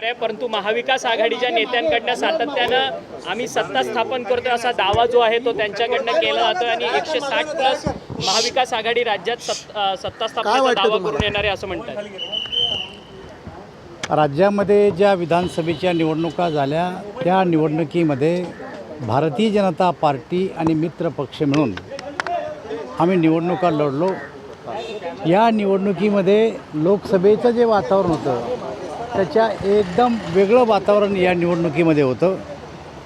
आहे परंतु महाविकास आघाडीच्या नेत्यांकडनं सातत्यानं आम्ही सत्ता स्थापन करतोय असा दावा जो आहे तो त्यांच्याकडनं केला जातोय आणि एकशे साठ प्लस महाविकास आघाडी राज्यात सत्ता स्थापनेचा दावा? करून येणार आहे असं म्हणतात राज्यामध्ये ज्या विधानसभेच्या निवडणुका झाल्या त्या निवडणुकीमध्ये भारतीय जनता पार्टी आणि मित्र पक्ष मिळून आम्ही निवडणुका लढलो या निवडणुकीमध्ये लोकसभेचं जे वातावरण होतं त्याच्या एकदम वेगळं वातावरण या निवडणुकीमध्ये होतं.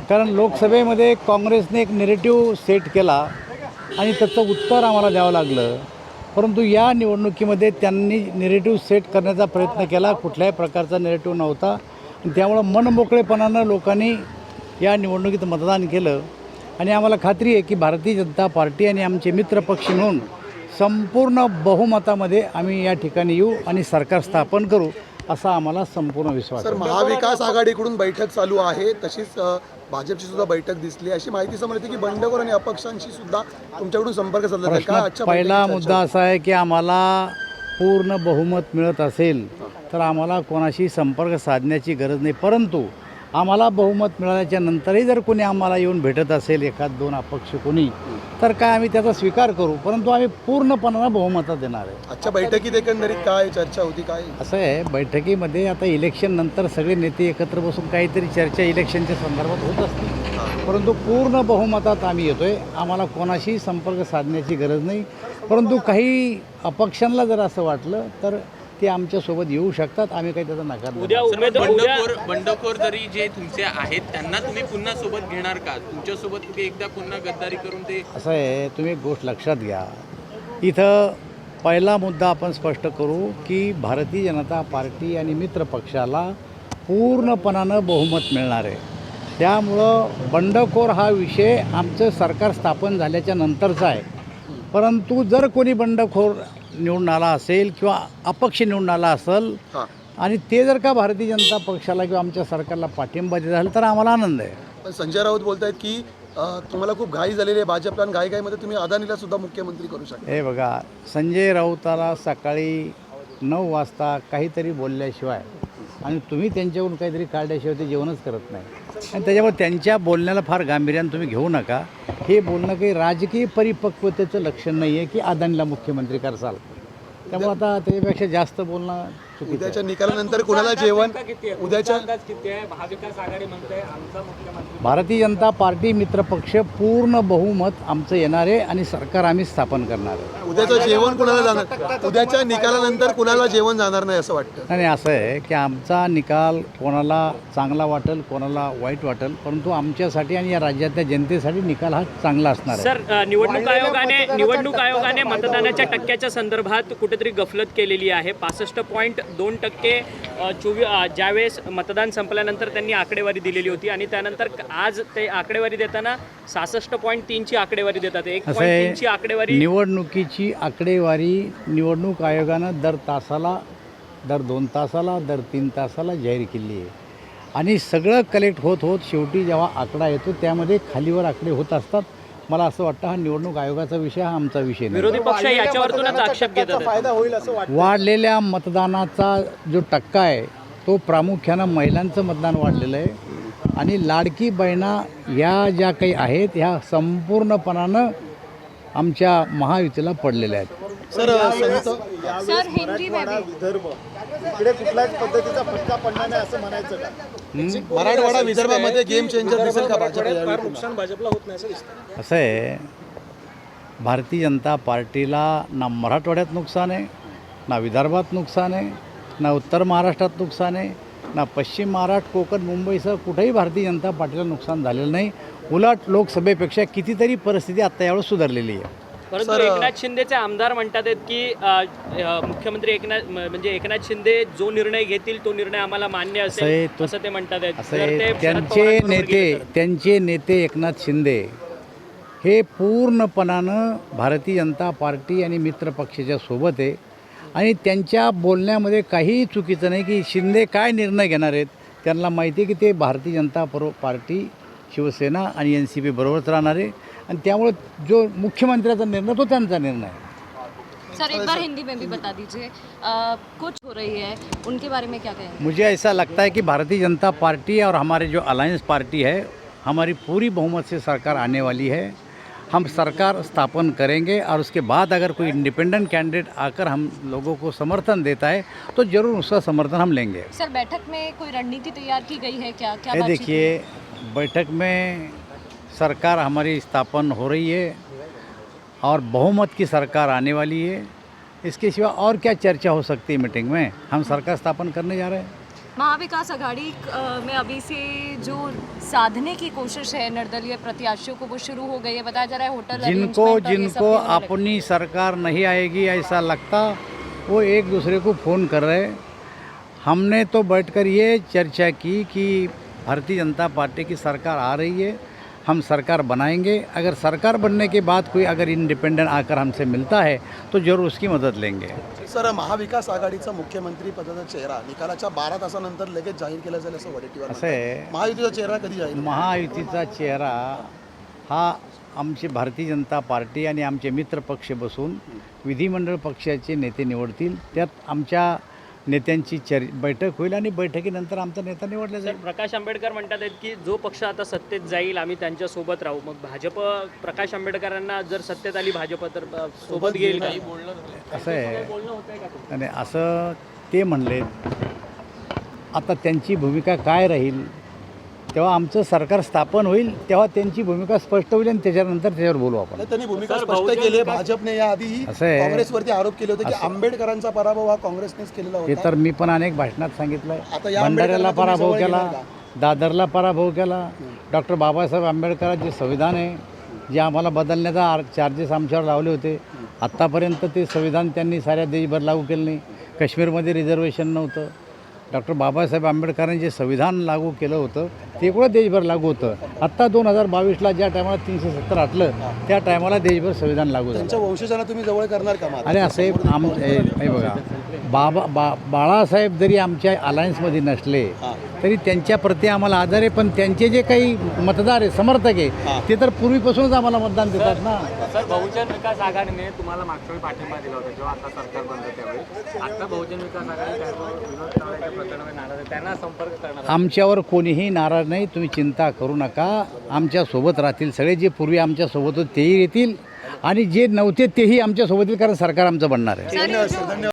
कारण लोकसभेमध्ये काँग्रेसने एक नेरेटिव्ह सेट केला आणि त्याचं उत्तर आम्हाला द्यावं लागलं. परंतु या निवडणुकीमध्ये त्यांनी नेरेटिव्ह सेट करण्याचा प्रयत्न केला. कुठल्याही प्रकारचा नेरेटिव्ह नव्हता. आणि त्यामुळं मनमोकळेपणानं लोकांनी या निवडणुकीत मतदान केलं. आणि आम्हाला खात्री आहे की भारतीय जनता पार्टी आणि आमचे मित्रपक्ष म्हणून मिळून संपूर्ण बहुमतामध्ये आम्ही या ठिकाणी येऊ आणि सरकार स्थापन करू. असा आम्हाला संपूर्ण विश्वास सर आहे. महाविकास आघाडीकडून बैठक चालू आहे. तशीच अ, भाजपची सुद्धा बैठक दिसली. अशी माहिती समोर येते की बंडखोर आणि अपक्षांशी सुद्धा तुमच्याकडून संपर्क साधला जाईल. काय प्रश्न आजच्या पहिला बैठकीत मुद्दा असा आहे की आम्हाला पूर्ण बहुमत मिळत असेल तर आम्हाला कोणाशी संपर्क साधण्याची गरज नाही. परंतु आम्हाला बहुमत मिळाल्याच्या नंतरही जर कोणी आम्हाला येऊन भेटत असेल एखाद दोन अपक्ष कोणी तर काय आम्ही त्याचा स्वीकार करू? परंतु आम्ही पूर्णपणानं बहुमतात देणार आहे. आजच्या बैठकीत एकंदरीत काय चर्चा होती काय? असं आहे बैठकीमध्ये आता इलेक्शन नंतर सगळे नेते एकत्र बसून काहीतरी चर्चा इलेक्शनच्या संदर्भात होत असते परंतु पूर्ण बहुमतात आम्ही येतोय. आम्हाला कोणाशी संपर्क साधण्याची गरज नाही. परंतु काही अपक्षांना जर असं वाटलं तर ते आमच्यासोबत येऊ शकतात. आम्ही काही त्याचा नकार. उमेदवार उद्या बंडखोर बंडखोर जरी जे तुमचे आहेत त्यांना तुम्ही पुन्हा सोबत घेणार का? तुमच्यासोबत तुम्ही एकदा पुन्हा गद्दारी करून ते असं आहे तुम्ही एक गोष्ट लक्षात घ्या. इथं पहिला मुद्दा आपण स्पष्ट करू की भारतीय जनता पार्टी आणि मित्र पक्षाला पूर्णपणानं बहुमत मिळणार आहे. त्यामुळं बंडखोर हा विषय आमचं सरकार स्थापन झाल्याच्या नंतरचा आहे. परंतु जर कोणी बंडखोर निवडून आला असेल किंवा अपक्ष निवडून आला असेल आणि ते जर का भारतीय जनता पक्षाला किंवा आमच्या सरकारला पाठिंबा देत झालं तर आम्हाला आनंद आहे. पण संजय राऊत बोलतायत की अ, तुम्हाला खूप घाई झालेली आहे भाजपला आणि घाईघाईमध्ये तुम्ही अदानीला सुद्धा मुख्यमंत्री करू शकता. हे बघा संजय राऊताला सकाळी नऊ वाजता काहीतरी बोलल्याशिवाय आणि तुम्ही त्यांच्याकडून काहीतरी काढल्याशिवाय ते जेवणच करत नाही आणि त्याच्यामुळे त्यांच्या बोलण्याला फार गांभीर्यानं तुम्ही घेऊ नका हे बोलणं काही राजकीय परिपक्वतेचं लक्षण नाही आहे की अदानीला मुख्यमंत्री करसाल त्यामुळे आता त्याच्यापेक्षा जास्त बोलणं. उद्याच्या निकालानंतर कुणाला जेवण? उद्याच्या भारतीय जनता पार्टी मित्रपक्ष पूर्ण बहुमत आमचं येणार आहे आणि सरकार आम्ही स्थापन करणार आहे. उद्याचं जेवण कुणाला जाणार? उद्याच्या निकालानंतर कुणाला जेवण जाणार नाही असं वाटतं? आणि असं आहे की आमचा निकाल कोणाला चांगला वाटेल कोणाला वाईट वाटेल परंतु आमच्यासाठी आणि या राज्यातल्या जनतेसाठी निकाल हा चांगला असणार आहे. सर निवडणूक आयोगाने निवडणूक आयोगाने मतदानाच्या टक्क्याच्या संदर्भात कुठेतरी गफलत केलेली आहे. पासष्ट पॉईंट दोन टक्के चोवीस ज्यावेळेस मतदान संपल्यानंतर त्यांनी आकडेवारी दिलेली होती आणि त्यानंतर आज ते आकडेवारी देताना सहासष्ट पॉईंट तीनची आकडेवारी देतात. एक तीनची आकडेवारी निवडणुकीची आकडेवारी निवडणूक आयोगानं दर तासाला दर दोन तासाला दर तीन तासाला जाहीर केली आहे. आणि सगळं कलेक्ट होत होत शेवटी जेव्हा आकडा येतो त्यामध्ये खालीवर आकडे होत असतात. मला असं वाटतं हा निवडणूक आयोगाचा विषय हा आमचा विषय नाही. विरोधी पक्ष याच्यावरतूनच आक्षेप घेतात. वाढलेल्या मतदानाचा जो टक्का आहे तो प्रामुख्यानं महिलांचं मतदान वाढलेलं आहे. आणि लाडकी बहिणा या ज्या काही आहेत ह्या संपूर्णपणानं आमच्या महायुतीला पडलेल्या आहेत. सर संत सर हिंदी में भी विदर्भ. इकडे कुठल्याच पद्धतीचा फटका पडणार नाही असं म्हणायचं का? मराठवाडा विदर्भामध्ये गेम चेंजर दिसेल का भाजप यावेळी पुन्हा? असं आहे भारतीय जनता पार्टीला ना मराठवाड्यात नुकसान आहे ना विदर्भात नुकसान आहे ना उत्तर महाराष्ट्रात नुकसान आहे ना पश्चिम महाराष्ट्र कोकण मुंबईसह कुठेही भारतीय जनता पार्टीला नुकसान झालेलं नाही. उलट लोकसभेपेक्षा कितीतरी परिस्थिती आत्ता यावेळेस सुधारलेली आहे. परंतु एकनाथ शिंदेचे आमदार म्हणतात आहेत की मुख्यमंत्री एकनाथ म्हणजे एकनाथ शिंदे जो निर्णय घेतील तो निर्णय आम्हाला मान्य असेल असं ते म्हणतात आहेत. त्यांचे नेते. त्यांचे नेते एकनाथ शिंदे हे पूर्णपणानं भारतीय जनता पार्टी आणि मित्र पक्षाच्या सोबत आहे. आणि त्यांच्या बोलण्यामध्ये काहीही चुकीचं नाही की शिंदे काय निर्णय घेणार आहेत त्यांना माहिती आहे की ते भारतीय जनता परो पार्टी शिवसेना आणि एन सी पी बरोबरच राहणार आहे. आणि त्यामुळे जो मुख्यमंत्र्याचा निर्णय तो त्यांचा निर्णय आहे. सर एक बार हिंदी में भी बता दीजिए कुछ हो रही है उनके बारे में क्या कहेंगे? मुझे ऐसा लगता है कि भारतीय जनता पार्टी और हमारे जो अलायंस पार्टी है हमारी पूरी बहुमत से सरकार आने वाली है। हम सरकार स्थापन करेंगे और उसके बाद अगर कोई इंडिपेंडेंट कैंडिडेट आकर हम लोगों को समर्थन देता है तो ज़रूर उसका समर्थन हम लेंगे। सर बैठक में कोई रणनीति तैयार की गई है क्या? क्या देखिए बैठक में सरकार हमारी स्थापन हो रही है और बहुमत की सरकार आने वाली है। इसके सिवा और क्या चर्चा हो सकती है मीटिंग में? हम सरकार स्थापन करने जा रहे हैं। महाविकास आघाड़ी में अभी से जो साधने की कोशिश है निर्दलीय प्रत्याशियों को वो शुरू हो गई है। बताया जा रहा है होटल जिनको जिनको। अपनी सरकार नहीं आएगी ऐसा लगता वो एक दूसरे को फ़ोन कर रहे हमने तो बैठकर ये चर्चा की कि भारतीय जनता पार्टी की सरकार आ रही है। हम सरकार बनाएंगे। अगर सरकार बनने के बाद कोई अगर इंडिपेंडेंट आकर हमसे मिलता है तो ज़रूर उसकी मदद लेंगे। सर महाविकास आघाडीचा मुख्यमंत्री पदाचा चेहरा निकालाच्या बारा तासानंतर लगेच जाहीर केला जाईल असं वडेट्टीवार असं आहे महायुतीचा चेहरा कधी जाहीर? महायुतीचा चेहरा हा आमची भारतीय जनता पार्टी आणि आमचे मित्र पक्ष बसून विधिमंडळ पक्षाचे नेते निवडतील. त्यात आमच्या नेत्यांची चर बैठक होईल आणि बैठकीनंतर आमचा नेता निवडला जाईल. प्रकाश आंबेडकर म्हणतात आहेत की जो पक्ष आता सत्तेत जाईल आम्ही त्यांच्यासोबत राहू. मग भाजप प्रकाश आंबेडकरांना जर सत्तेत आली भाजप तर सोबत घेईल का? असं आहे. आणि असं ते म्हणले आता त्यांची भूमिका काय राहील? तेव्हा आमचं सरकार स्थापन होईल तेव्हा त्यांची भूमिका स्पष्ट होईल आणि त्याच्यानंतर त्याच्यावर बोलू आपण. त्यांनी भूमिका स्पष्ट केली आहे. भाजपने असं आहे. काँग्रेसवरती आरोप केले होते की आंबेडकरांचा पराभव हा काँग्रेसनेच केलेला ते होता तर मी पण अनेक भाषणात सांगितलं आता या भंडाऱ्याला आंबेडकरांना तुम्ही पराभव जवळ केला घेणार दादरला पराभव केला. डॉक्टर बाबासाहेब आंबेडकरांचे संविधान आहे जे आम्हाला बदलण्याचा आर चार्जेस आमच्यावर लावले होते आत्तापर्यंत ते संविधान त्यांनी साऱ्या देशभर लागू केलं नाही. काश्मीरमध्ये रिझर्वेशन नव्हतं. डॉक्टर बाबासाहेब आंबेडकरांनी जे संविधान लागू केलं होतं ते कुठं देशभर लागू होतं. आत्ता दोन हजार बावीसला ज्या टायमाला तीनशे सत्तर आटलं त्या टायमाला देशभर संविधान लागू झालं. त्यांच्या वंशजांना तुम्ही जवळ करणार का अरे असे आम हे हे बघा. बाबा बा बाळासाहेब जरी आमच्या अलायन्समध्ये नसले तरी त्यांच्या प्रती आम्हाला आदर आहे पण त्यांचे जे काही मतदार आहे समर्थक आहे ते तर पूर्वीपासूनच आम्हाला मतदान देतात ना. सर बहुजन विकास आघाडीने तुम्हाला मागच्या वेळी पाठिंबा दिला होता जेव्हा आता सरकार बनलं त्यावेळी. आता बहुजन विकास आघाडी काय विनोद तावडेच्या प्रकरणामध्ये नाराज आहे. त्यांना संपर्क करणार आमच्यावर कोणीही नाराज नाही तुम्ही चिंता करू नका. आमच्यासोबत राहतील सगळे जे पूर्वी आमच्यासोबत होते तेही येतील. आणि जे नव्हते तेही आमच्यासोबत येतील कारण सरकार आमचं बनणार आहे.